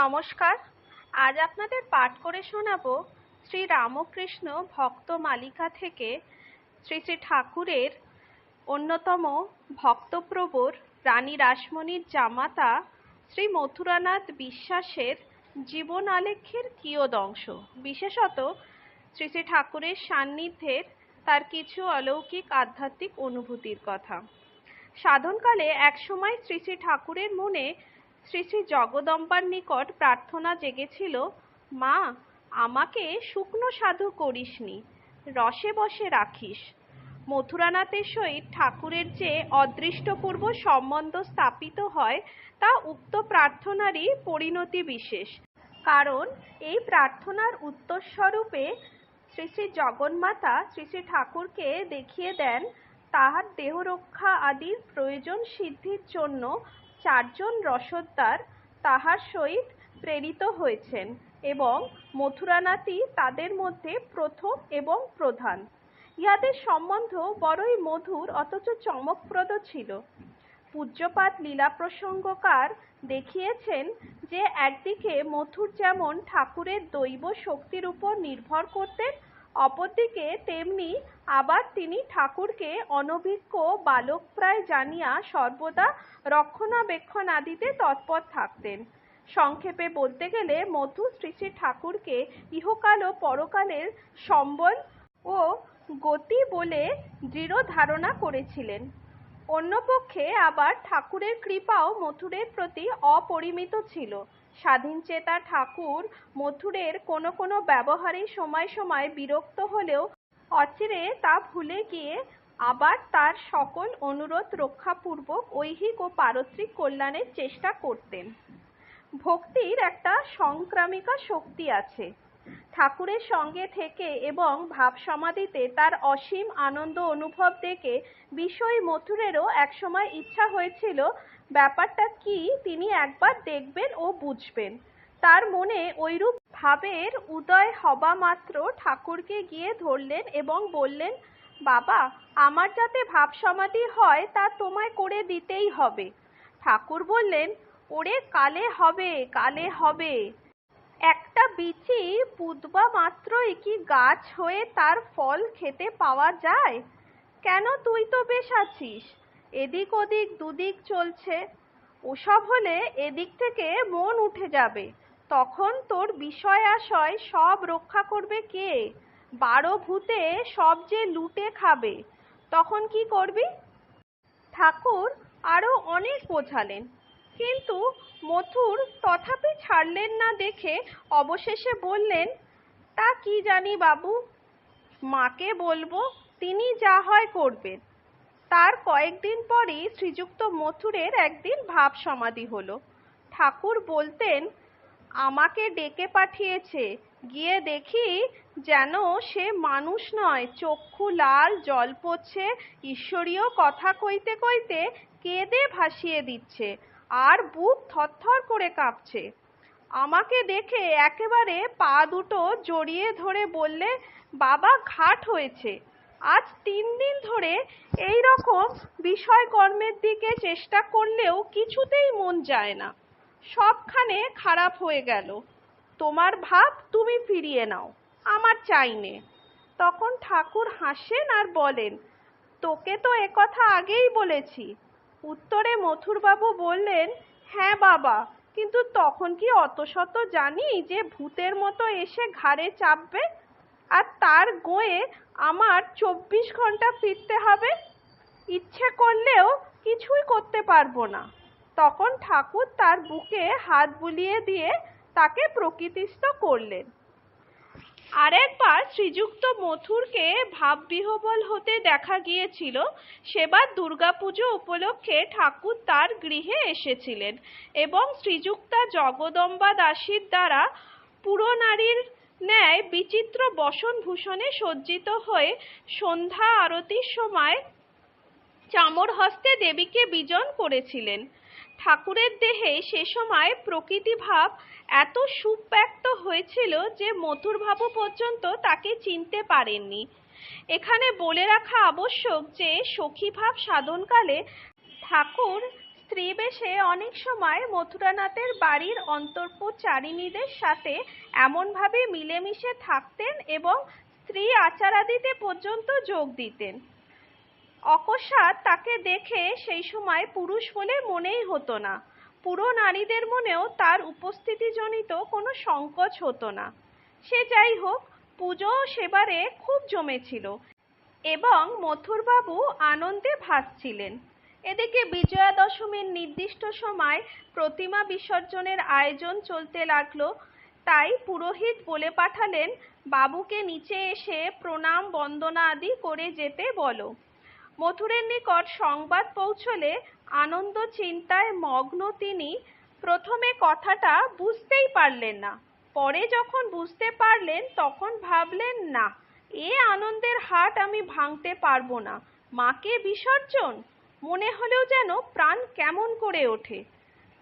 নমস্কার। আজ আপনাদের পাঠ করে শোনাব শ্রী রামকৃষ্ণ ভক্ত মালিকা থেকে শ্রী শ্রী ঠাকুরের অন্যতম ভক্তপ্রবর রানী রাসমণির জামাতা শ্রী মথুরানাথ বিশ্বাসের জীবন আলেখ্যের কিয়দংশ। বিশেষত শ্রী শ্রী ঠাকুরের সান্নিধ্যের তার কিছু অলৌকিক আধ্যাত্মিক অনুভূতির কথা। সাধনকালে একসময় শ্রী শ্রী ঠাকুরের মনে শ্রী শ্রী জগদম্বার নিকট প্রার্থনা জেগেছিল, মা, আমাকে শুকনো সাধু করিসনি, রসে বসে রাখিস। মথুরানাথের সহিত ঠাকুরের যে অদৃষ্টপূর্ব সম্বন্ধ স্থাপিত হয়, তা উক্ত প্রার্থনারই পরিণতি বিশেষ। কারণ এই প্রার্থনার উত্তরস্বরূপে শ্রী শ্রী জগন্মাতা শ্রী শ্রী ঠাকুরকে দেখিয়ে দেন, তাহার দেহরক্ষা আদির প্রয়োজন সিদ্ধির জন্য চারজন রসদদার তাহার সহিত প্রেরিত হয়েছেন এবং মথুরানাথই তাদের মধ্যে প্রথম এবং প্রধান। ইহাদের সম্বন্ধ বড়ই মধুর, অথচ চমকপ্রদ ছিল। পূজ্যপাত লীলা প্রসঙ্গকার দেখিয়েছেন যে একদিকে মথুর যেমন ঠাকুরের দৈব শক্তির উপর নির্ভর করতেন অপরদিকে তেমনি আবার তিনি ঠাকুরকে অনভিজ্ঞ বালকপ্রায় জানিয়া সর্বদা রক্ষণাবেক্ষণাদিতে তৎপর থাকতেন। সংক্ষেপে বলতে গেলে মধু শ্রী শ্রী ঠাকুরকে ইহকাল ও পরকালের সম্বল ও গতি বলে দৃঢ় ধারণা করেছিলেন। অন্যপক্ষে আবার ঠাকুরের কৃপাও মথুরের প্রতি অপরিমিত ছিল। স্বাধীনচেতা ঠাকুর মথুরের কোনো কোনো ব্যবহারে সময় সময় বিরক্ত হলেও অচিরে তা ভুলে গিয়ে আবার তার সকল অনুরোধ রক্ষাপূর্বক ঐহিক ও পারত্রিক কল্যাণের চেষ্টা করতেন। ভক্তির একটা সংক্রামিকা শক্তি আছে। ঠাকুরের সঙ্গে থেকে এবং ভাব সমাধিতে তার অসীম আনন্দ অনুভব দেখে বিষয় মথুরেরও একসময় ইচ্ছা হয়েছিল, ব্যাপারটা কি তিনি একবার দেখবেন ও বুঝবেন। তার মনে ঐরূপ ভাবের উদয় হবা মাত্র ঠাকুরকে গিয়ে ধরলেন এবং বললেন, বাবা, আমার যাতে ভাব সমাধি হয় তা তোমায় করে দিতেই হবে। ঠাকুর বললেন, ওরে, কালে হবে কালে হবে। একটা বিচি পুতবা মাত্রই কি গাছ হয়ে তার ফল খেতে পাওয়া যায়? কেন তুই তো বেশ আছিস? এদিক ওদিক দুদিক চলছে। ওসব হলে এদিক থেকে মন উঠে যাবে। তখন তোর বিষয় আশয় সব রক্ষা করবে কে? বারো ভূতে সব যে লুটে খাবে। তখন কি করবি? ঠাকুর আরও অনেক বোঝালেন। কিন্তু মথুর তথাপি ছাড়লেন না দেখে অবশেষে বললেন, তা কি জানি বাবু? মাকে বলব তিনি যা হয় করবেন। তার কয়েকদিন পরই শ্রীযুক্ত মথুরের একদিন ভাব সমাধি হলো। ঠাকুর বলতেন, আমাকে ডেকে পাঠিয়েছে, গিয়ে দেখি যেন সে মানুষ নয়, চক্ষু লাল, জল পড়ছে, ঈশ্বরীয় কথা কইতে কইতে কেঁদে ভাসিয়ে দিচ্ছে। আর বুক থরথর করে কাঁপছে। আমাকে দেখে একেবারে পা দুটো জড়িয়ে ধরে বললে, বাবা, ঘাট হয়েছে। আজ তিন দিন ধরে এই রকম বিষয় কর্মের দিকে চেষ্টা করলেও কিছুতেই মন যায় না। সবখানে খারাপ হয়ে গেল। তোমার ভাব তুমি ফিরিয়ে নাও। আমার চাই নে। তখন ঠাকুর হাসেন আর বলেন, তোকে তো একথা আগেই বলেছি। উত্তরে মথুরবাবু বললেন হ্যাঁ বাবা, কিন্তু তখন কি অত শত জানি যে ভূতের মতো এসে ঘাড়ে চাপবে? আর তার গোয়ে আমার চব্বিশ ঘণ্টা ফিরতে হবে? ইচ্ছে করলেও কিছুই করতে পারব না। তখন ঠাকুর তার বুকে হাত বুলিয়ে দিয়ে তাকে প্রকৃতিস্থ করলেন। আরেকবার শ্রীযুক্ত মথুরকে ভাববিহবল হতে দেখা গিয়েছিল, সেবার দুর্গাপুজো উপলক্ষে ঠাকুর তার গৃহে এসেছিলেন এবং শ্রীযুক্তা জগদম্বা দাসীর দ্বারা পুরনারীর ন্যায় বিচিত্র বসনভূষণে সজ্জিত হয়ে সন্ধ্যা আরতির সময় চামর হস্তে দেবীকে বিজন করেছিলেন। ঠাকুরের দেহে সে সময় প্রকৃতিভাব এত সুব্যক্ত হয়েছিল যে মথুরবাবু পর্যন্ত তাকে চিনতে পারেননি। এখানে বলে রাখা আবশ্যক যে সখীভাব সাধনকালে ঠাকুর স্ত্রী বেশে অনেক সময় মথুরানাথের বাড়ির অন্তর্পচারিণীদের সাথে এমনভাবে মিলেমিশে থাকতেন এবং স্ত্রী আচারাদিতে পর্যন্ত যোগ দিতেন। অকস্মাৎ তাকে দেখে সেই সময় পুরুষ বলে মনেই হতো না। পুরো নারীদের মনেও তার উপস্থিতিজনিত কোনো সংকোচ হতো না। সে যাই হোক, পুজো সেবারে খুব জমেছিল এবং মথুরবাবু আনন্দে ভাসছিলেন। এদিকে বিজয়া দশমীর নির্দিষ্ট সময় প্রতিমা বিসর্জনের আয়োজন চলতে লাগল, তাই পুরোহিত বলে পাঠালেন, বাবুকে নিচে এসে প্রণাম, বন্দনা আদি করে যেতে বলো। মথুরের নিকট সংবাদ পৌঁছলে আনন্দ, চিন্তায় মগ্ন তিনি প্রথমে কথাটা বুঝতেই পারলেন না। পরে যখন বুঝতে পারলেন, তখন ভাবলেন, না, এ আনন্দের হাট আমি ভাঙতে পারব না। মাকে বিসর্জন? মনে হলেও যেন প্রাণ কেমন করে ওঠে।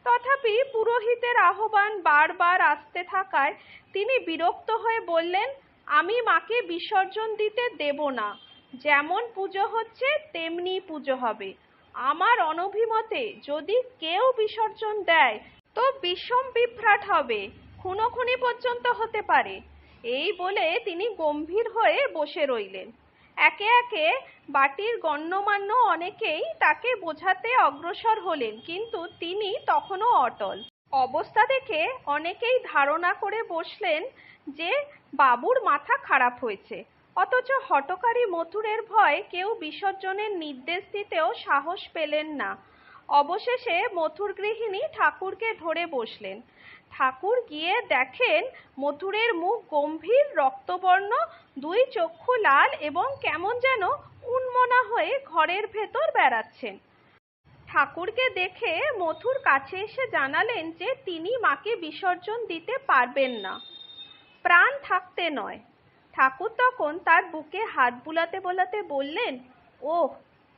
তথাপি পুরোহিতের আহ্বান বারবার আসতে থাকায় তিনি বিরক্ত হয়ে বললেন, আমি মাকে বিসর্জন দিতে দেব না। যেমন পুজো হচ্ছে, তেমনি পুজো হবে। আমার অনভিমতে যদি কেউ বিসর্জন দেয়, তো বিষম বিভ্রাট হবে, খুনোখুনি পর্যন্ত হতে পারে। এই বলে তিনি গম্ভীর হয়ে বসে রইলেন। একে একে বাটির গণ্যমান্য অনেকেই তাকে বোঝাতে অগ্রসর হলেন, কিন্তু তিনি তখনও অটল। অবস্থা দেখে অনেকেই ধারণা করে বসলেন যে বাবুর মাথা খারাপ হয়েছে। অথচ হটকারী মথুরের ভয় কেউ বিসর্জনের নির্দেশ দিতেও সাহস পেলেন না। অবশেষে মথুর গৃহিণী ঠাকুরকে ধরে বসলেন। ঠাকুর গিয়ে দেখেন মথুরের মুখ গম্ভীর, রক্তবর্ণ, দুই চক্ষু লাল এবং কেমন যেন উন্মনা হয়ে ঘরের ভেতর বেড়াচ্ছেন। ঠাকুরকে দেখে মথুর কাছে এসে জানালেন যে তিনি মাকে বিসর্জন দিতে পারবেন না। প্রাণ থাকতে নয়। ঠাকুর তখন তার বুকে হাত বুলাতে বোলাতে বললেন, ওহ,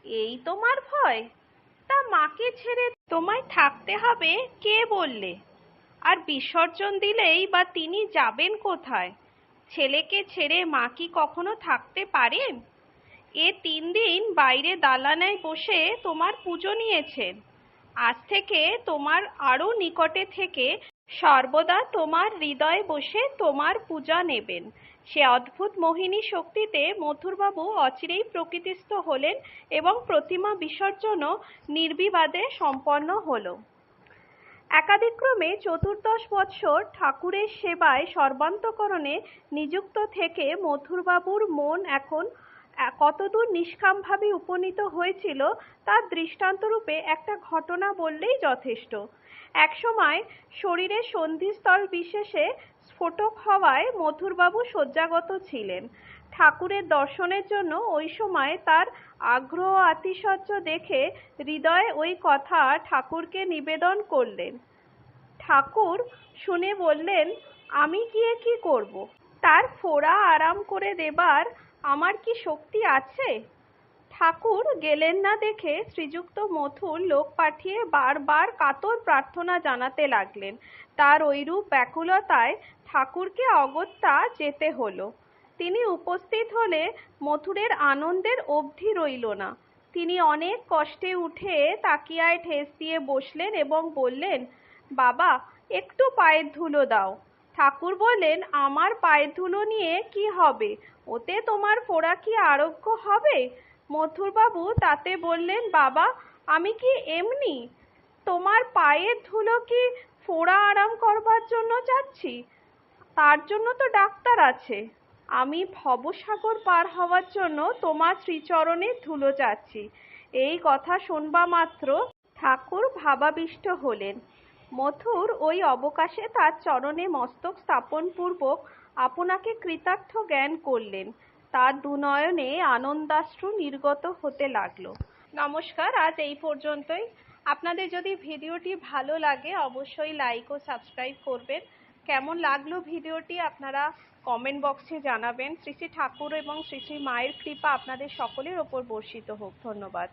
এই তোমার ভয়? তা মাকে ছেড়ে তোমায় থাকতে হবে কে বললে? আর বিসর্জন দিলেই বা তিনি যাবেন কোথায়? ছেলেকে ছেড়ে মা কি কখনো থাকতে পারেন? এ তিন দিন বাইরে দালানায় বসে তোমার পুজো নিয়েছেন। আজ থেকে তোমার আরও নিকটে থেকে সর্বদা তোমার হৃদয়ে বসে তোমার পূজা নেবেন। সে অদ্ভুত মোহিনী শক্তিতে মথুরবাবু অচিরেই প্রকৃতিস্থ হলেন এবং প্রতিমা বিসর্জনও নির্বিবাদে সম্পন্ন হলো। একাদিক্রমে চতুর্দশ বৎসর ঠাকুরের সেবায় সর্বান্তকরণে নিযুক্ত থেকে মথুরবাবুর মন এখন কতদূর নিষ্কামভাবে উপনীত হয়েছিল তার দৃষ্টান্তরূপে একটা ঘটনা বললেই যথেষ্ট। একসময় শরীরে সন্ধিস্থল বিশেষে স্ফোটক হওয়ায় মথুরবাবু শয্যাগত ছিলেন। ঠাকুরের দর্শনের জন্য ওই সময় তার আগ্রহ আতিশয্য দেখে হৃদয়ে ওই কথা ঠাকুরকে নিবেদন করলেন। ঠাকুর শুনে বললেন, আমি গিয়ে কি করব? তার ফোড়া আরাম করে দেবার আমার কি শক্তি আছে? ঠাকুর গেলেন না দেখে শ্রীযুক্ত মথুর লোক পাঠিয়ে বারবার কাতর প্রার্থনা জানাতে লাগলেন। তার ঐরূপ ব্যাকুলতায় ঠাকুরকে অগত্যা যেতে হলো। তিনি উপস্থিত হলে মথুরের আনন্দের অবধি রইল না। তিনি অনেক কষ্টে উঠে তাকিয়ায় ঠেস দিয়ে বসলেন এবং বললেন, বাবা, একটু পায়ের ধুলো দাও। ঠাকুর বললেন, আমার পায়ের ধুলো নিয়ে কি হবে? ওতে তোমার ফোড়া কি আরোগ্য হবে? মথুরবাবু তাতে বললেন, বাবা, আমি কি এমনি? তোমার পায়ের ধুলো কি ফোড়া আরাম করবার জন্য যাচ্ছি? তার জন্য তো ডাক্তার আছে। আমি ভবসাগর পার হওয়ার জন্য তোমার শ্রীচরণে ধুলো যাচ্ছি। এই কথা শুনবা মাত্র ঠাকুর ভাবাবিষ্ট হলেন। মথুর ওই অবকাশে তার চরণে মস্তক স্থাপন পূর্বক আপনাকে কৃতার্থ জ্ঞান করলেন। তার দুনয়নে আনন্দাশ্রু নির্গত হতে লাগল। নমস্কার, আজ এই পর্যন্তই। আপনাদের যদি ভিডিওটি ভালো লাগে, অবশ্যই লাইক ও সাবস্ক্রাইব করবেন। কেমন লাগল ভিডিওটি আপনারা কমেন্ট বক্সে জানাবেন। শ্রী শ্রী ঠাকুর এবং শ্রী শ্রী মায়ের কৃপা আপনাদের সকলের ওপর বর্ষিত হোক। ধন্যবাদ।